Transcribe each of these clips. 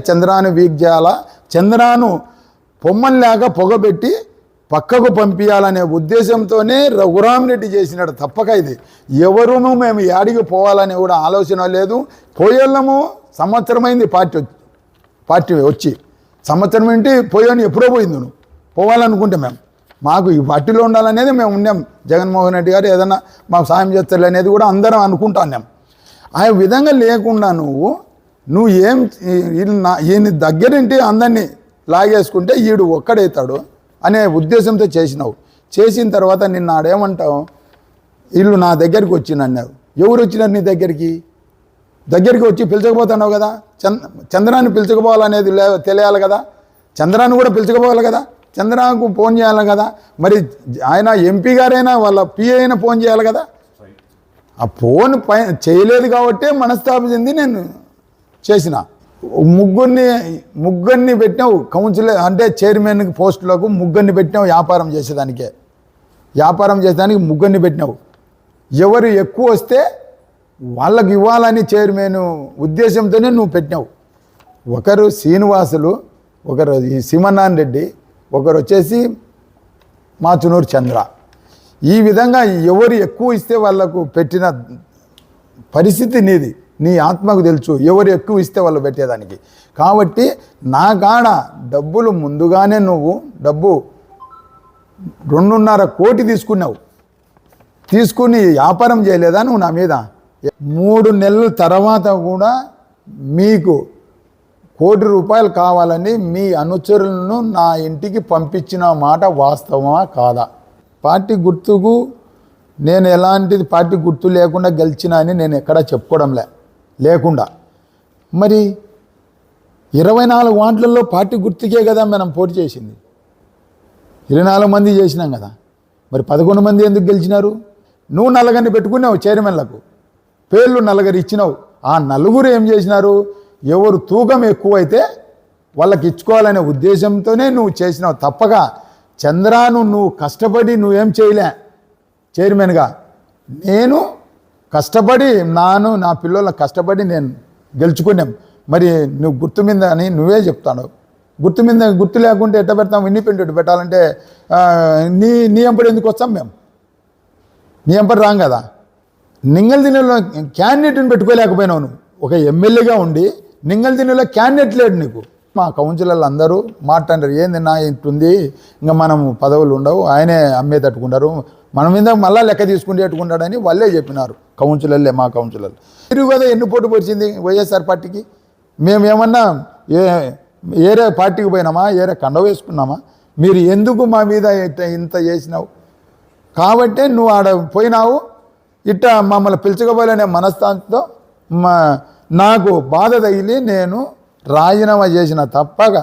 చంద్రాన్ని week చేయాలా? చంద్రాను పొమ్మల్లాగా పొగబెట్టి పక్కకు పంపించాలనే ఉద్దేశంతోనే రఘురామిరెడ్డి చేసినాడు. తప్పక ఇది. ఎవరును మేము యాడికి పోవాలనే కూడా ఆలోచన లేదు. పోయేళ్ళము సంవత్సరమైంది పార్టీ వచ్చి పార్టీ వచ్చి. సంవత్సరం ఏంటి? పోయాను ఎప్పుడో పోయింది నువ్వు పోవాలనుకుంటే మేము. మాకు ఈ పార్టీలో ఉండాలనేది మేము ఉన్నాం. జగన్మోహన్ రెడ్డి గారు ఏదైనా మాకు సాయం చేస్తారు అనేది కూడా అందరం అనుకుంటున్నాం. ఆ విధంగా లేకుండా నువ్వు నువ్వు ఏం ఈయన నా ఈయన దగ్గరింటి అందరినీ లాగేసుకుంటే ఈడు ఒక్కడవుతాడు అనే ఉద్దేశంతో చేసినావు. చేసిన తర్వాత నిన్న ఆడేమంటావు? వీళ్ళు నా దగ్గరికి వచ్చినన్నావు ఎవరు వచ్చినారు నీ దగ్గరికి? దగ్గరికి వచ్చి పిలుచకపోతున్నావు కదా? చంద్ర చంద్రాన్ని పిలుచకపోవాలనేది లే తెలియాలి కదా? చంద్రాన్ని కూడా పిలుచకపోవాలి కదా? చంద్రాకు ఫోన్ చేయాలి కదా? మరి ఆయన ఎంపీ గారైనా వాళ్ళ పిఏ అయినా ఫోన్ చేయాలి కదా? ఆ ఫోన్ పై చేయలేదు కాబట్టే మనస్తాపం చెంది నేను చేసిన. ముగ్గురిని ముగ్గురిని పెట్టినావు కౌన్సిలర్ అంటే చైర్మన్ పోస్టులకు ముగ్గురిని పెట్టినావు వ్యాపారం చేసేదానికే. వ్యాపారం చేసేదానికి ముగ్గురిని పెట్టినావు. ఎవరు ఎక్కువ వస్తే వాళ్ళకి ఇవ్వాలని చైర్మన్ ఉద్దేశంతోనే నువ్వు పెట్టినావు. ఒకరు శ్రీనివాసులు ఒకరు ఈ సీమన్నాన్ రెడ్డి ఒకరు వచ్చేసి మాచునూరు చంద్ర. ఈ విధంగా ఎవరు ఎక్కువ ఇస్తే వాళ్ళకు పెట్టిన పరిస్థితి నీది. నీ ఆత్మకు తెలుసు. ఎవరు ఎక్కువ ఇస్తే వాళ్ళు పెట్టేదానికి. కాబట్టి నా కాడ డబ్బులు ముందుగానే నువ్వు డబ్బు రెండున్నర కోటి తీసుకున్నావు. తీసుకుని వ్యాపారం చేయలేదా నువ్వు నా మీద? మూడు నెలల తర్వాత కూడా మీకు కోటి రూపాయలు కావాలని మీ అనుచరులను నా ఇంటికి పంపించిన మాట వాస్తవమా కాదా? పార్టీ గుర్తుకు నేను ఎలాంటిది పార్టీ గుర్తు లేకుండా గెలిచినా అని నేను ఎక్కడా చెప్పుకోవడంలే. లేకుండా. మరి ఇరవై నాలుగు వాంట్లలో పార్టీ గుర్తుకే కదా మనం పోటీ చేసింది. ఇరవై నాలుగు మంది చేసినాం కదా. మరి పదకొండు మంది ఎందుకు గెలిచినారు? నువ్వు నలుగురిని పెట్టుకున్నావు చైర్మన్లకు. పేర్లు నలుగురు ఇచ్చినావు. ఆ నలుగురు ఏం చేసినారు? ఎవరు తూకం ఎక్కువైతే వాళ్ళకి ఇచ్చుకోవాలనే ఉద్దేశంతోనే నువ్వు చేసినావు. తప్పగా చంద్రాను నువ్వు కష్టపడి నువ్వేం చేయలే. చైర్మన్గా. నేను కష్టపడి నాను నా పిల్లల కష్టపడి నేను గెలుచుకున్నాం. మరి నువ్వు గుర్తు మీద అని నువ్వే చెప్తాను. గుర్తు మీద గుర్తు లేకుంటే ఎట్ట పెడతాం? ఇండిపెండెంట్ పెట్టాలంటే నీ నీ ఎంపడి ఎందుకు వస్తాం మేము? నీ ఎంపడి రాం కదా. నింగల్ దినలో క్యాండిడేట్ని పెట్టుకోలేకపోయినావు నువ్వు. ఒక ఎమ్మెల్యేగా ఉండి నింగల్ దినలో క్యాండిడేట్ లేడు నీకు. మా కౌన్సిలర్లు అందరూ మాట్లాడారు ఏంది నా ఇంటుంది ఇంకా మనం పదవులు ఉండవు. ఆయనే అమ్మే తట్టుకుంటారు. మన మీద మళ్ళా లెక్క తీసుకునేట్టుకున్నాడని పెట్టుకుంటాడని వాళ్ళే చెప్పినారు. కౌన్సిలర్లే మా కౌన్సిలర్లు. మీరు కదా ఎన్ని పోటీ పొడిచింది వైఎస్ఆర్ పార్టీకి? మేము ఏమన్నా ఏ ఏరే పార్టీకి పోయినామా? ఏరే కండ వేసుకున్నామా? మీరు ఎందుకు మా మీద ఇంత ఇంత చేసినావు? కాబట్టి నువ్వు ఆడ పోయినావు. ఇట్ట మమ్మల్ని పిలుచుకోవాలనే మనస్థానంతో మా నాకు బాధ తగిలి నేను రాజీనామా చేసిన తప్పక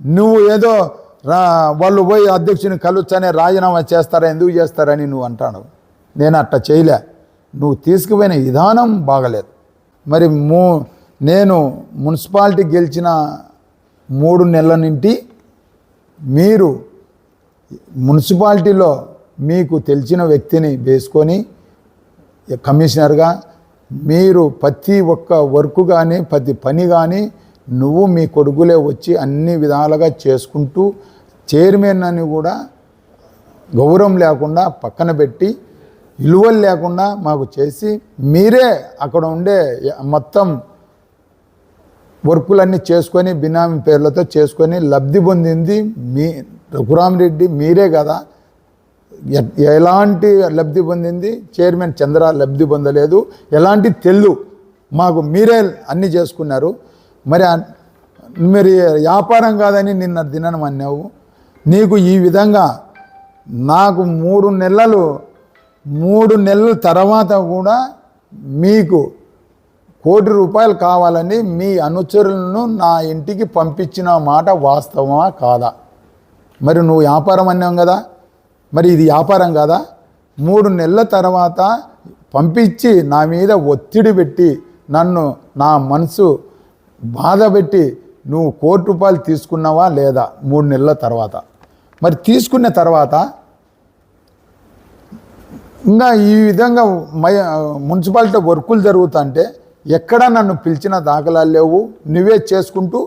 నువ్వు ఏదో వాళ్ళు పోయి అధ్యక్షుని కలుచ్చనే రాజీనామా చేస్తారా ఎందుకు చేస్తారని నువ్వు అంటాను నేను అట్ట చేయలే. నువ్వు తీసుకుపోయిన విధానం బాగలేదు. మరి మూ నేను మున్సిపాలిటీ గెలిచిన మూడు నెలల నుండి మీరు మున్సిపాలిటీలో మీకు తెలిసిన వ్యక్తిని వేసుకొని కమిషనర్గా మీరు ప్రతి ఒక్క వర్క్ కానీ ప్రతి పని కానీ నువ్వు మీ కొడుకులే వచ్చి అన్ని విధాలుగా చేసుకుంటూ చైర్మన్ అని కూడా గౌరవం లేకుండా పక్కన పెట్టి విలువలు లేకుండా మాకు చేసి మీరే అక్కడ ఉండే మొత్తం వర్కులన్నీ చేసుకొని బినామీ పేర్లతో చేసుకొని లబ్ధి పొందింది మీ రఘురామరెడ్డి మీరే కదా. ఎలాంటి లబ్ధి పొందింది? చైర్మన్ చంద్ర లబ్ధి పొందలేదు. ఎలాంటి తెల్లు మాకు మీరే అన్ని చేసుకున్నారు. మరి మరి వ్యాపారం కాదని నిన్న దినం అన్నావు నీకు ఈ విధంగా నాకు మూడు నెలలు మూడు నెలల తర్వాత కూడా మీకు కోటి రూపాయలు కావాలని మీ అనుచరులను నా ఇంటికి పంపించిన మాట వాస్తవమా కాదా? మరి నువ్వు వ్యాపారం అన్నావు కదా. మరి ఇది వ్యాపారం కాదా? మూడు నెలల తర్వాత పంపించి నా మీద ఒత్తిడి పెట్టి నన్ను నా మనసు బాధ పెట్టి నువ్వు కోటి రూపాయలు తీసుకున్నావా లేదా మూడు నెలల తర్వాత? మరి తీసుకున్న తర్వాత ఇంకా ఈ విధంగా మై మున్సిపాలిటీ వర్కులు జరుగుతుంటే ఎక్కడ నన్ను పిలిచిన దాఖలాలు లేవు. నువ్వే చేసుకుంటూ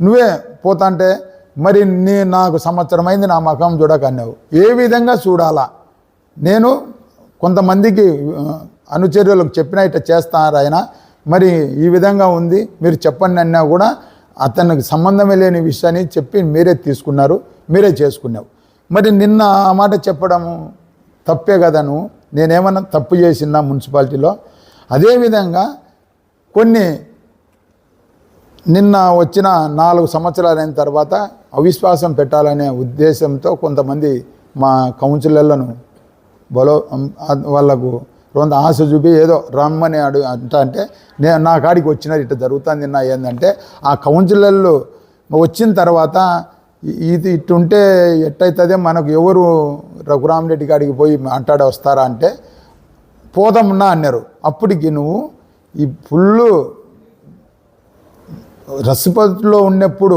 నువ్వే పోతాంటే మరి నీ నాకు సంవత్సరం అయింది నా మకం చూడకన్నావు. ఏ విధంగా చూడాలా? నేను కొంతమందికి అనుచర్యలకు చెప్పిన ఇట్లా మరి ఈ విధంగా ఉంది. మీరు చెప్పండి అన్నా కూడా అతనికి సంబంధమే లేని విషయాన్ని చెప్పి మీరే తీసుకున్నారు మీరే చేసుకున్నావు. మరి నిన్న ఆ మాట చెప్పడము తప్పే కదను. నేనేమన్నా తప్పు చేసినా మున్సిపాలిటీలో? అదేవిధంగా కొన్ని నిన్న వచ్చిన నాలుగు సంవత్సరాలైన తర్వాత అవిశ్వాసం పెట్టాలనే ఉద్దేశంతో కొంతమంది మా కౌన్సిలర్లను బలో వాళ్ళకు కొంత ఆశ చూపి ఏదో రమ్మని అడు అంట అంటే నేను నా కాడికి వచ్చిన ఇట్లా జరుగుతుంది నా ఏంటంటే ఆ కౌన్సిలర్లు వచ్చిన తర్వాత ఇది ఇట్టుంటే ఎట్టయితుందే మనకు ఎవరు రఘురామరెడ్డి కాడికి పోయి మాట్లాడ వస్తారా అంటే పోదామన్నా అన్నారు. అప్పటికి నువ్వు ఈ ఫుల్లు రసపతిలో ఉన్నప్పుడు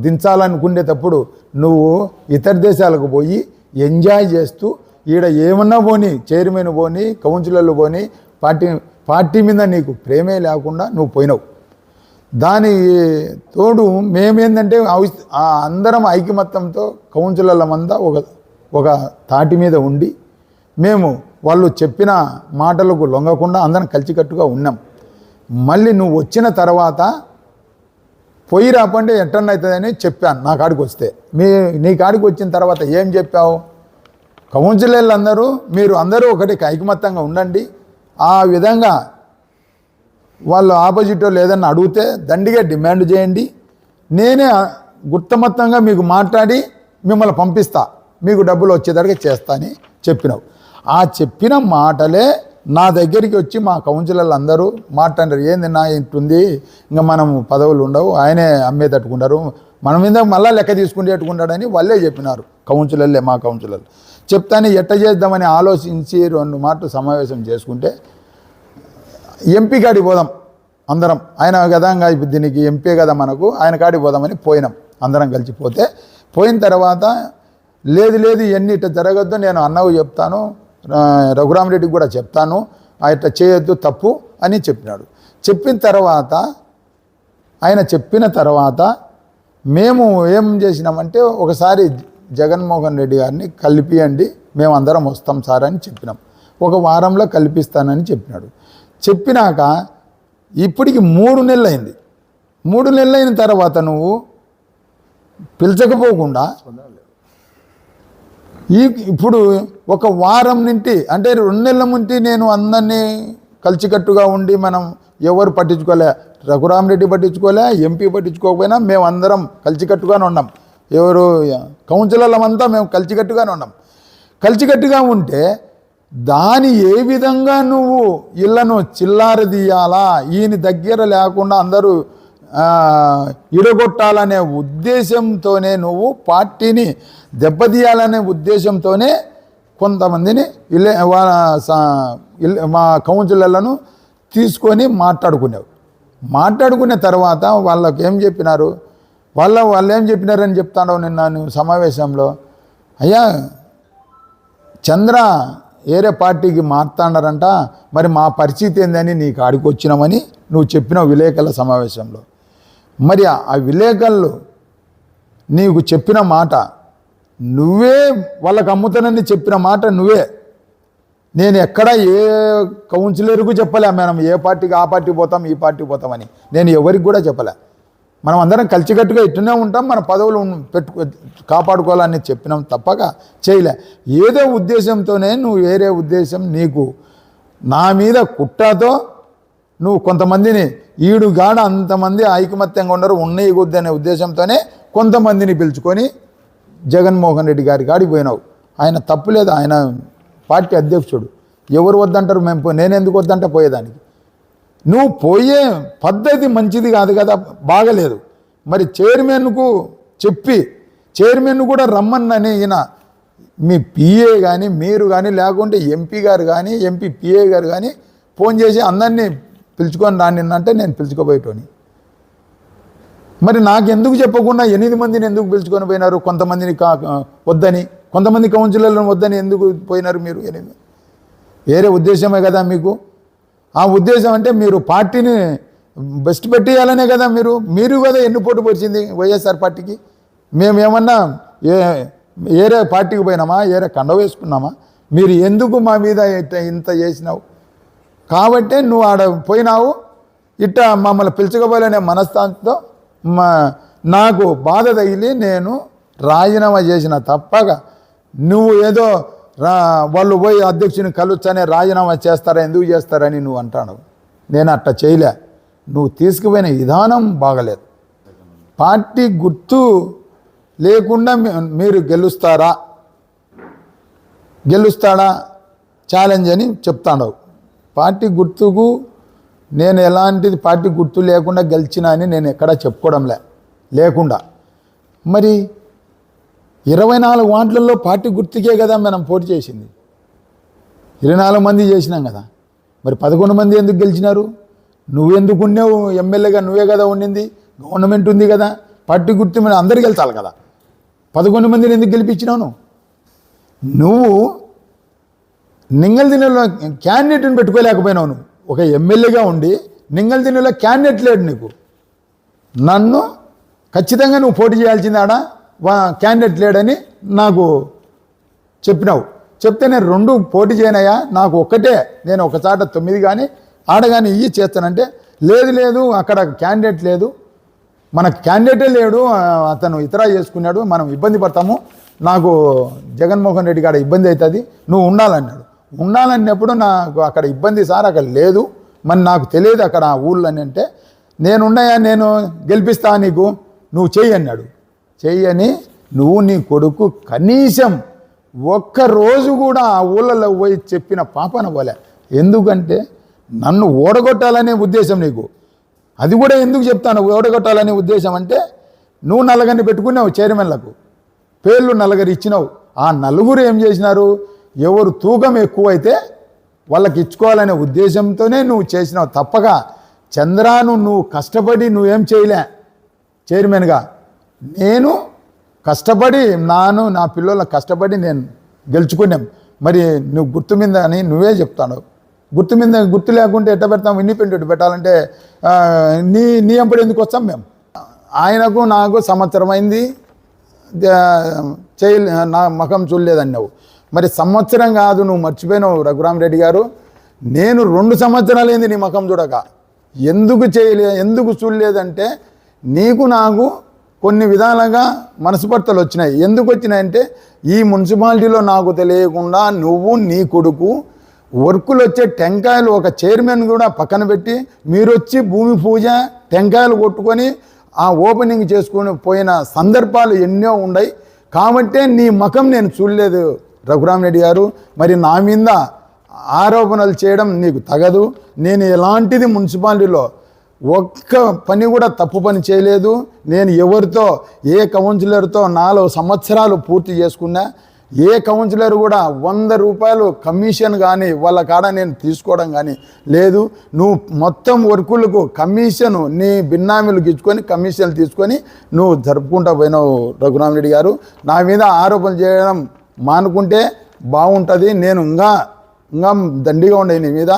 దించాలనుకునేటప్పుడు నువ్వు ఇతర దేశాలకు పోయి ఎంజాయ్ చేస్తూ ఈడ ఏమన్నా పోని చైర్మన్ పోని కౌన్సిలర్లు పోని పార్టీ పార్టీ మీద నీకు ప్రేమే లేకుండా నువ్వు పోయినావు. దాని తోడు మేమేందంటే అవి- అందరం ఐకమత్యంతో కౌన్సిలర్లమంతా ఒక ఒక తాటి మీద ఉండి మేము వాళ్ళు చెప్పిన మాటలకు లొంగకుండా అందరం కలిసికట్టుగా ఉన్నాం. మళ్ళీ నువ్వు వచ్చిన తర్వాత పొయ్యి రాపండి ఎట్టన్న అవుతుందని చెప్పాను నా కాడికి వస్తే. మీ నీ కాడికి వచ్చిన తర్వాత ఏం చెప్పావు? కౌన్సిలర్లు అందరూ మీరు అందరూ ఒకటి ఐకమత్యంగా ఉండండి. ఆ విధంగా వాళ్ళు ఆపోజిట్ వాళ్ళు ఏదన్నా అడిగితే దండిగా డిమాండ్ చేయండి. నేనే గుర్తమత్తంగా మీకు మాట్లాడి మిమ్మల్ని పంపిస్తా. మీకు డబ్బులు వచ్చేదానికి చేస్తా అని చెప్పినావు. ఆ చెప్పిన మాటలే నా దగ్గరికి వచ్చి మా కౌన్సిలర్లు అందరూ మాట్లాడారు ఏంది నా ఇంటుంది? ఇంకా మనం పదవులు ఉండవు. ఆయనే అమ్మే తట్టుకుంటారు మన మీద మళ్ళీ లెక్క తీసుకునేట్టుకుంటాడని వాళ్ళే చెప్పినారు. కౌన్సిలర్లే మా కౌన్సిలర్లు చెప్తానే ఎట్ట చేద్దామని ఆలోచించి రెండు మాటలు సమావేశం చేసుకుంటే ఎంపీ కాడికి పోదాం అందరం. ఆయన కదా దీనికి ఎంపీ కదా మనకు ఆయన కాడికి పోదామని పోయినాం అందరం కలిసి పోతే. పోయిన తర్వాత లేదు లేదు ఇవన్నీ ఇట్లా జరగద్దు నేను అన్నకు చెప్తాను రఘురామరెడ్డికి కూడా చెప్తాను ఆ ఇట్లా చేయొద్దు తప్పు అని చెప్పినాడు. చెప్పిన తర్వాత ఆయన చెప్పిన తర్వాత మేము ఏం చేసినామంటే ఒకసారి జగన్మోహన్ రెడ్డి గారిని కలిపియండి మేమందరం వస్తాం సార్ అని చెప్పినాం. ఒక వారంలో కల్పిస్తానని చెప్పినాడు. చెప్పినాక ఇప్పటికి మూడు నెలలైంది. మూడు నెలలు అయిన తర్వాత నువ్వు పిలిచకపోకుండా ఈ ఇప్పుడు ఒక వారం నుండి అంటే రెండు నెలల నుండి నేను అందరినీ కలిసికట్టుగా ఉండి మనం ఎవరు పట్టించుకోలే రఘురామరెడ్డి పట్టించుకోలే ఎంపీ పట్టించుకోకపోయినా మేమందరం కలిసికట్టుగానే ఉన్నాం. ఎవరు? కౌన్సిలర్లమంతా మేము కలిసికట్టుగానే ఉన్నాం. కలిసికట్టుగా ఉంటే దాని ఏ విధంగా నువ్వు ఇళ్ళను చిల్లారదీయాలా? ఈయన దగ్గర లేకుండా అందరూ ఆ, ఇడగొట్టాలనే ఉద్దేశంతోనే నువ్వు పార్టీని దెబ్బతీయాలనే ఉద్దేశంతోనే కొంతమందిని ఇల్లే మా కౌన్సిలర్లను తీసుకొని మాట్లాడుకునేవు. మాట్లాడుకునే తర్వాత వాళ్ళకి ఏం చెప్పినారు? వాళ్ళ వాళ్ళు ఏం చెప్పినారని చెప్తాడో నిన్న నువ్వు సమావేశంలో? అయ్యా చంద్ర ఏరే పార్టీకి మారుతాడారంట మరి మా పరిస్థితి ఏందని నీకు ఆడికి వచ్చినామని నువ్వు చెప్పిన విలేకరుల సమావేశంలో. మరి ఆ- ఆ విలేకరులు నీకు చెప్పిన మాట నువ్వే వాళ్ళకి అమ్ముతానని చెప్పిన మాట నువ్వే. నేను ఎక్కడ ఏ కౌన్సిలర్కు చెప్పలే మనం ఏ పార్టీకి ఆ పార్టీ పోతాం ఈ పార్టీ పోతామని. నేను ఎవరికి కూడా చెప్పలే. మనం అందరం కలిసికట్టుగా ఇట్టునే ఉంటాం మన పదవులు ఉన్- కాపాడుకోవాలని చెప్పినాం తప్పక చేయలే. ఏదో ఉద్దేశంతోనే నువ్వు వేరే ఉద్దేశం నీకు. నా మీద కుట్రతో నువ్వు కొంతమందిని ఈడుగాడ అంతమంది ఐకమత్యంగా ఉండరు ఉన్నాయి కొద్ది అనే ఉద్దేశంతోనే కొంతమందిని పిలుచుకొని జగన్మోహన్ రెడ్డి గారి కాడికి పోయినావు. ఆయన తప్పులేదు ఆయన పార్టీ అధ్యక్షుడు. ఎవరు వద్దంటారు మేము పో- నేను ఎందుకు వద్దంటే పోయేదానికి. నువ్వు పోయే పద్ధతి మంచిది కాదు కదా బాగలేదు. మరి చైర్మన్కు చెప్పి చైర్మన్ కూడా రమ్మన్నని ఈయన మీ పిఏ కానీ మీరు కానీ లేకుంటే ఎంపీ గారు కానీ ఎంపీ పిఏ గారు కానీ ఫోన్ చేసి అందరినీ పిలుచుకొని రాని అంటే నేను పిలుచుకోబోయేటోని. మరి నాకు ఎందుకు చెప్పకుండా ఎనిమిది మందిని ఎందుకు పిలుచుకొని పోయినారు? కొంతమందిని కా వద్దని కొంతమంది కౌన్సిలర్లను వద్దని ఎందుకు పోయినారు మీరు? ఎనిమిది వేరే ఉద్దేశమే కదా మీకు? ఆ ఉద్దేశం అంటే మీరు పార్టీని బెస్ట్ పెట్టేయాలనే కదా మీరు మీరు కదా ఎన్ని పోటీ పొచ్చింది వైఎస్ఆర్ పార్టీకి. మేము ఏమన్నా ఏ ఏరే పార్టీకి పోయినామా ఏరే కండ వేసుకున్నామా? మీరు ఎందుకు మా మీద ఇట్ట- ఇంత చేసినావు? కాబట్టే నువ్వు ఆడ పోయినావు ఇట్ట మమ్మల్ని పిలుచుకోవాలనే మనస్థానంతో మా నాకు బాధ తగిలి నేను రాజీనామా చేసిన తప్పక నువ్వు ఏదో రా వాళ్ళు పోయి అధ్యక్షుని కలుచ్చనే రాజీనామా చేస్తారా ఎందుకు చేస్తారని నువ్వు అంటాను నేను అట్ట చేయలే. నువ్వు తీసుకుపోయిన విధానం బాగలేదు. పార్టీ గుర్తు లేకుండా మీరు గెలుస్తారా? గెలుస్తాడా? ఛాలెంజ్ అని చెప్తాడు పార్టీ గుర్తుకు నేను ఎలాంటిది పార్టీ గుర్తు లేకుండా గెలిచినా అని నేను ఎక్కడా చెప్పుకోవడంలే. లేకుండా. మరి ఇరవై నాలుగు వార్డులలో పార్టీ గుర్తుకే కదా మనం పోటీ చేసింది. ఇరవై నాలుగు మంది చేసినాం కదా. మరి పదకొండు మంది ఎందుకు గెలిచినారు? నువ్వెందుకు ఉన్నావు? ఎమ్మెల్యేగా నువ్వే కదా ఉండింది. గవర్నమెంట్ ఉంది కదా. పార్టీ గుర్తు మీద అందరు గెలిచాలి కదా. పదకొండు మందిని ఎందుకు గెలిపించినావు నువ్వు? నింగల్ దిన్నెలో క్యాండిడేట్ని పెట్టుకోలేకపోయినావు నువ్వు. ఒక ఎమ్మెల్యేగా ఉండి నింగల్ దినంలో క్యాండిడేట్ లేడు నీకు. నన్ను ఖచ్చితంగా నువ్వు పోటీ చేయాల్సిందాడా వా క్యాండిడేట్ లేడని నాకు చెప్పినావు. చెప్తే నేను రెండు పోటీ చేయనయ్యా నాకు ఒక్కటే నేను ఒక చాట తొమ్మిది కానీ ఆడగానే ఇవి చేస్తానంటే లేదు లేదు అక్కడ క్యాండిడేట్ లేదు. మనకు క్యాండిడేటే లేడు అతను ఇతర చేసుకున్నాడు మనం ఇబ్బంది పడతాము. నాకు జగన్మోహన్ రెడ్డి కాడ ఇబ్బంది అవుతుంది నువ్వు ఉండాలన్నాడు. ఉండాలన్నప్పుడు నాకు అక్కడ ఇబ్బంది సార్ అక్కడ లేదు. మరి నాకు తెలియదు అక్కడ ఊళ్ళో అని అంటే నేను ఉన్నాయా నేను గెలిపిస్తా నీకు నువ్వు చెయ్యి అన్నాడు. చేయని నువ్వు నీ కొడుకు కనీసం ఒక్క రోజు కూడా ఆ ఊళ్ళలో పోయి చెప్పిన పాపన పోలే ఎందుకంటే నన్ను ఓడగొట్టాలనే ఉద్దేశం నీకు. అది కూడా ఎందుకు చెప్తాను? ఓడగొట్టాలనే ఉద్దేశం అంటే నువ్వు నలగరిని పెట్టుకున్నావు చైర్మన్లకు. పేర్లు నలుగురు ఇచ్చినావు. ఆ నలుగురు ఏం చేసినారు? ఎవరు తూకం ఎక్కువైతే వాళ్ళకి ఇచ్చుకోవాలనే ఉద్దేశంతోనే నువ్వు చేసినావు. తప్పక చంద్రాను నువ్వు కష్టపడి నువ్వేం చేయలే చైర్మన్గా. నేను కష్టపడి నాను నా పిల్లల కష్టపడి నేను గెలుచుకున్నాం. మరి నువ్వు గుర్తు మీద అని నువ్వే చెప్తాను. గుర్తు మీద గుర్తు లేకుంటే ఎట్ట పెడతాం? ఇండిపెండెంట్ పెట్టాలంటే నీ నీ ఎంపడి ఎందుకు వస్తాం మేము? ఆయనకు నాకు సంవత్సరం అయింది. చేయ నా మఖం చూడలేదన్నావు. మరి సంవత్సరం కాదు నువ్వు మర్చిపోయినావు రఘురామరెడ్డి గారు. నేను రెండు సంవత్సరాలైంది నీ మఖం చూడక. ఎందుకు చేయలే ఎందుకు చూడలేదంటే నీకు నాకు కొన్ని విధాలుగా మనసుపర్తలు వచ్చినాయి. ఎందుకు వచ్చినాయంటే ఈ మున్సిపాలిటీలో నాకు తెలియకుండా నువ్వు నీ కొడుకు వర్కులు వచ్చే టెంకాయలు ఒక చైర్మన్ కూడా పక్కన పెట్టి మీరు వచ్చి భూమి పూజ టెంకాయలు కొట్టుకొని ఆ ఓపెనింగ్ చేసుకుని పోయిన సందర్భాలు ఎన్నో ఉన్నాయి. కాబట్టే నీ ముఖం నేను చూడలేదు రఘురామరెడ్డి గారు. మరి నా మీద ఆరోపణలు చేయడం నీకు తగదు. నేను ఎలాంటిది మున్సిపాలిటీలో ఒక్క పని కూడా తప్పు పని చేయలేదు. నేను ఎవరితో ఏ కౌన్సిలర్తో నాలుగు సంవత్సరాలు పూర్తి చేసుకున్నా ఏ కౌన్సిలర్ కూడా వంద రూపాయలు కమిషన్ కానీ వాళ్ళ కాడ నేను తీసుకోవడం కానీ లేదు. నువ్వు మొత్తం వర్కులకు కమిషను నీ బిన్నామీలు ఇచ్చుకొని కమిషన్లు తీసుకొని నువ్వు జరుపుకుంటా పోయినావు రఘురామరెడ్డి గారు. నా మీద ఆరోపణలు చేయడం మానుకుంటే బాగుంటుంది. నేను ఇంకా ఇంకా దండిగా ఉండే నీ మీద.